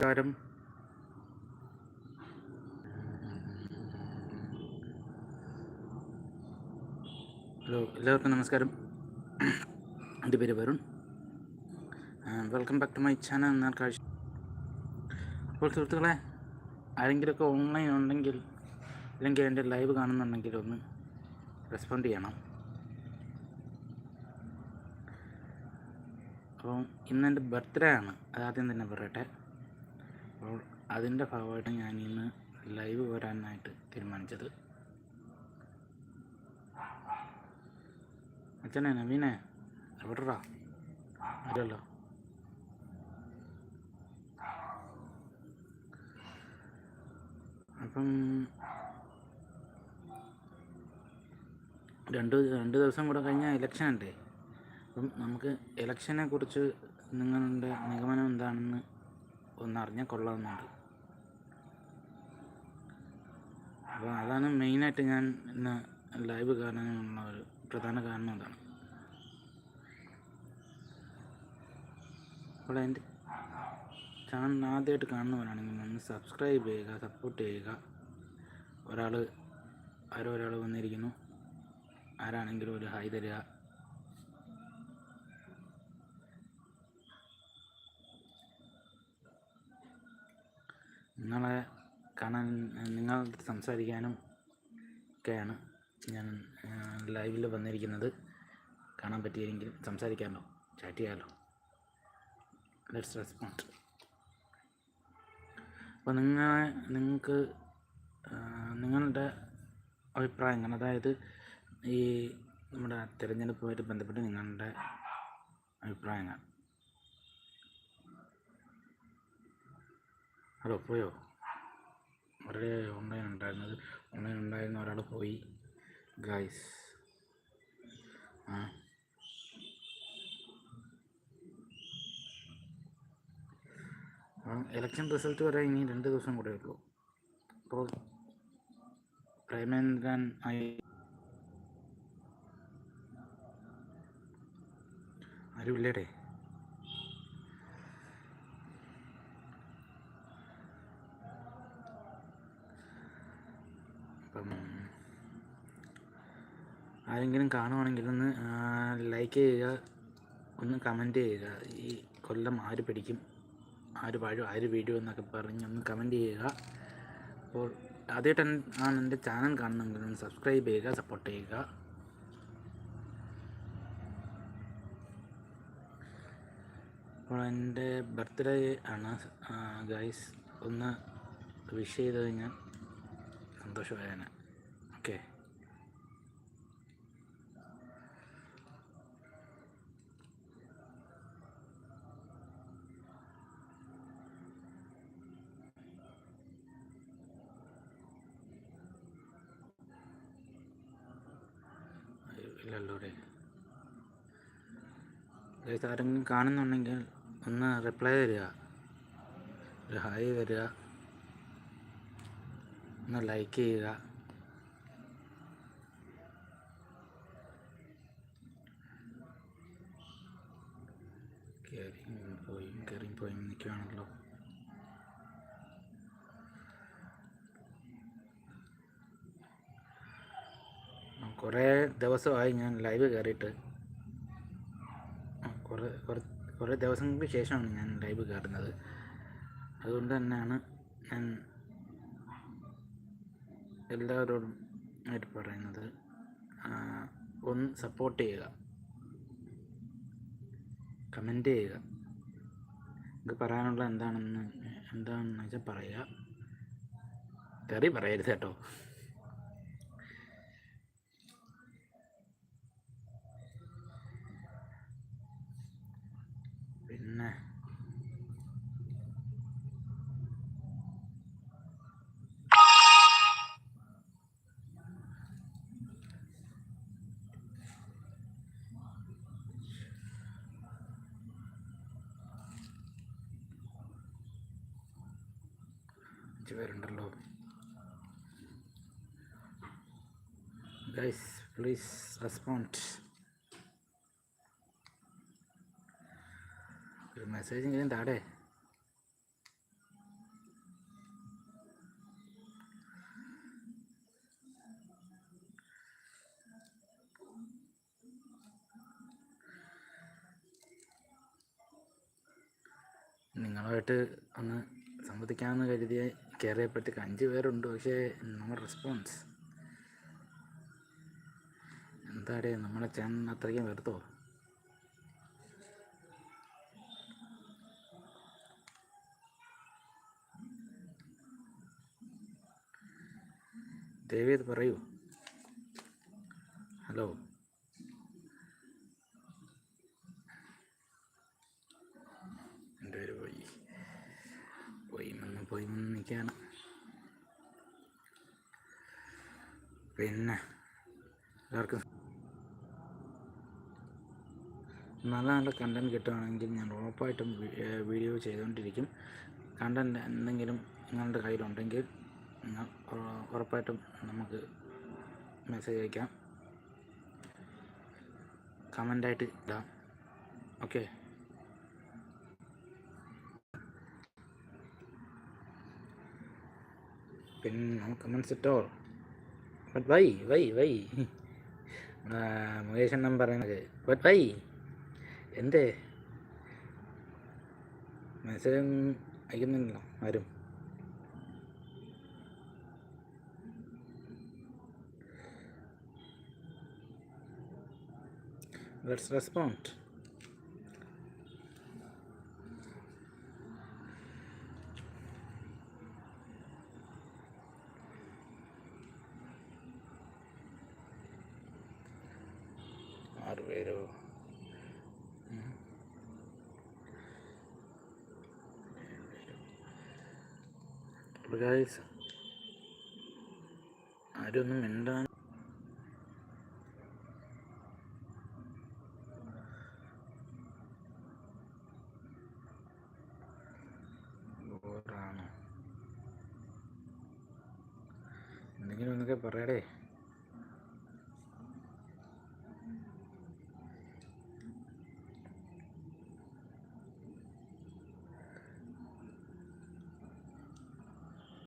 നമസ്കാരം. ഹലോ എല്ലാവർക്കും നമസ്കാരം. എന്റെ പേര് Varun. Welcome back to my channel എന്നാൽ കാഴ്ച അപ്പോൾ സുഹൃത്തുക്കളെ ആരെങ്കിലുമൊക്കെ ഓൺലൈൻ ഉണ്ടെങ്കിൽ അല്ലെങ്കിൽ എന്റെ ലൈവ് കാണുന്നുണ്ടെങ്കിൽ ഒന്ന് റെസ്പോണ്ട് ചെയ്യണം. അപ്പോൾ ഇന്ന് എന്റെ ബർത്ത്ഡേ ആണ്. അതാദ്യം തന്നെ പറയട്ടെ. അപ്പോൾ അതിന്റെ ഭാഗമായിട്ട് ഞാൻ ഇന്ന് ലൈവ് വരാനായിട്ട് തീരുമാനിച്ചത്. അച്ഛനെ നവീനെ എവിടെടാ അല്ലല്ലോ അപ്പം രണ്ട് രണ്ട് ദിവസം കൂടെ കഴിഞ്ഞാൽ ഇലക്ഷൻ ഉണ്ട് അപ്പം നമുക്ക് ഇലക്ഷനെ കുറിച്ച് നിങ്ങളുടെ നിഗമനം എന്താണെന്ന് ഒന്നറിഞ്ഞാൽ കൊള്ളാമെന്നുണ്ട്. അപ്പോൾ അതാണ് മെയിനായിട്ട് ഞാൻ ഇന്ന് ലൈവ് കാണാനുള്ള ഒരു പ്രധാന കാരണം അതാണ്. അപ്പോൾ എന്റെ ചാനൽ ആദ്യമായിട്ട് കാണുന്നവരാണെങ്കിൽ ഒന്ന് സബ്സ്ക്രൈബ് ചെയ്യുക സപ്പോർട്ട് ചെയ്യുക. ഒരാൾ ആരോ ഒരാൾ വന്നിരിക്കുന്നു. ആരാണെങ്കിലും ഒരു ഹായ് തരിക നിങ്ങളെ കാണാൻ നിങ്ങൾ സംസാരിക്കാനും ഒക്കെയാണ് ഞാൻ ലൈവിൽ വന്നിരിക്കുന്നത്. കാണാൻ പറ്റിയെങ്കിൽ സംസാരിക്കാമല്ലോ ചാറ്റ് ചെയ്യാമല്ലോ. ലെറ്റ്സ് റെസ്പോണ്ട് അപ്പോൾ നിങ്ങൾ നിങ്ങൾക്ക് നിങ്ങളുടെ അഭിപ്രായങ്ങൾ അതായത് ഈ നമ്മുടെ തിരഞ്ഞെടുപ്പുമായിട്ട് ബന്ധപ്പെട്ട് നിങ്ങളുടെ അഭിപ്രായങ്ങൾ. ഹലോ പോയോ വളരെ ഓൺലൈൻ ഉണ്ടായിരുന്നത്. ഓൺലൈൻ ഉണ്ടായിരുന്ന ഒരാൾ പോയി. ഗായ്സ് ആ. ഇലക്ഷൻ റിസൾട്ട് വരെ ഇനി രണ്ട് ദിവസം കൂടെ ഉള്ളൂ. അപ്പോൾ പ്രേമേന്ദ്രൻ ആയി. ആരുമില്ലേടേ അപ്പം ആരെങ്കിലും കാണുവാണെങ്കിൽ ഒന്ന് ലൈക്ക് ചെയ്യുക ഒന്ന് കമന്റ് ചെയ്യുക. ഈ കൊല്ലം ആര് പിടിക്കും? ആര് വാഴും? ആര് വീഴും എന്നൊക്കെ പറഞ്ഞ് ഒന്ന് കമന്റ് ചെയ്യുക. അപ്പോൾ ആദ്യമായിട്ട് ആണ് എന്റെ ചാനൽ കാണുന്നെങ്കിൽ ഒന്ന് സബ്സ്ക്രൈബ് ചെയ്യുക സപ്പോർട്ട് ചെയ്യുക. അപ്പോൾ എന്റെ ബർത്ത്ഡേ ആണ് ഗൈസ് ഒന്ന് വിഷ് ചെയ്ത് കഴിഞ്ഞാൽ സന്തോഷമായാണ് ഓക്കെ ഇല്ലല്ലോ അല്ലേ ഗൈസ് ആരെങ്കിലും കാണുന്നുണ്ടെങ്കിൽ ഒന്ന് റിപ്ലൈ തരിക. ഒരു ഹായ് തരിക. ഒന്ന് ലൈക്ക് ചെയ്യുക. കയറി പോയി കയറി പോയി നിൽക്കുകയാണല്ലോ കുറേ ദിവസമായി ഞാൻ ലൈവ് കയറിയിട്ട് കുറേ കുറേ ദിവസങ്ങൾക്ക് ശേഷമാണ് ഞാൻ ലൈവ് കയറുന്നത് അതുകൊണ്ട് തന്നെയാണ് ഞാൻ എല്ലാവരോടും ആയിട്ട് പറയുന്നത്. ഒന്ന് സപ്പോർട്ട് ചെയ്യുക. കമന്റ് ചെയ്യുക. നിങ്ങൾക്ക് പറയാനുള്ള എന്താണെന്ന് എന്താണെന്ന് വെച്ചാൽ പറയുക. തെറി പറയരുത് കേട്ടോ. അഞ്ച് പേരുണ്ടല്ലോ ഗൈസ് പ്ലീസ് റെസ്പോണ്ട് ഒരു മെസ്സേജെങ്കിലും താടേ നിങ്ങളുമായിട്ട് ഒന്ന് സംവദിക്കാമെന്ന് കരുതിയ കയറിയപ്പോഴത്തേക്ക് അഞ്ച് പേരുണ്ട് പക്ഷേ നമ്മൾ റെസ്പോൺസ് എന്താടേ നമ്മളെ ചാനൽ അത്രയ്ക്കും വെറുത്തോ? ദയവേത് പറയൂ. ഹലോ. എന്റെ പേര് പോയി. പോയി വന്ന് പോയി വന്ന് നിൽക്കുകയാണ്. പിന്നെ എല്ലാവർക്കും നല്ല നല്ല കണ്ടന്റ് കിട്ടുകയാണെങ്കിൽ ഞാൻ ഉറപ്പായിട്ടും വീഡിയോ ചെയ്തുകൊണ്ടിരിക്കും. കണ്ടന്റ് എന്തെങ്കിലും നിങ്ങളുടെ കയ്യിലുണ്ടെങ്കിൽ ഉറ- ഉറപ്പായിട്ടും നമുക്ക് മെസ്സേജ് അയക്കാം. കമന്റായിട്ട് ഇടാം. ഓക്കെ പിന്നെ നോ കമൻസ് ഇട്ടോ but why why why Mukesh എണ്ണം പറയുന്നത് ബട്ട് വൈ എന്തേ? മെസ്സേജ് അയക്കുന്നില്ലല്ലോ ആരും. Let's respond. ആറ് പേരോ ഗായ്സ് ആരൊന്നും മിണ്ടാൻ എന്തെങ്കിലും ഒന്നൊക്കെ പറയടേ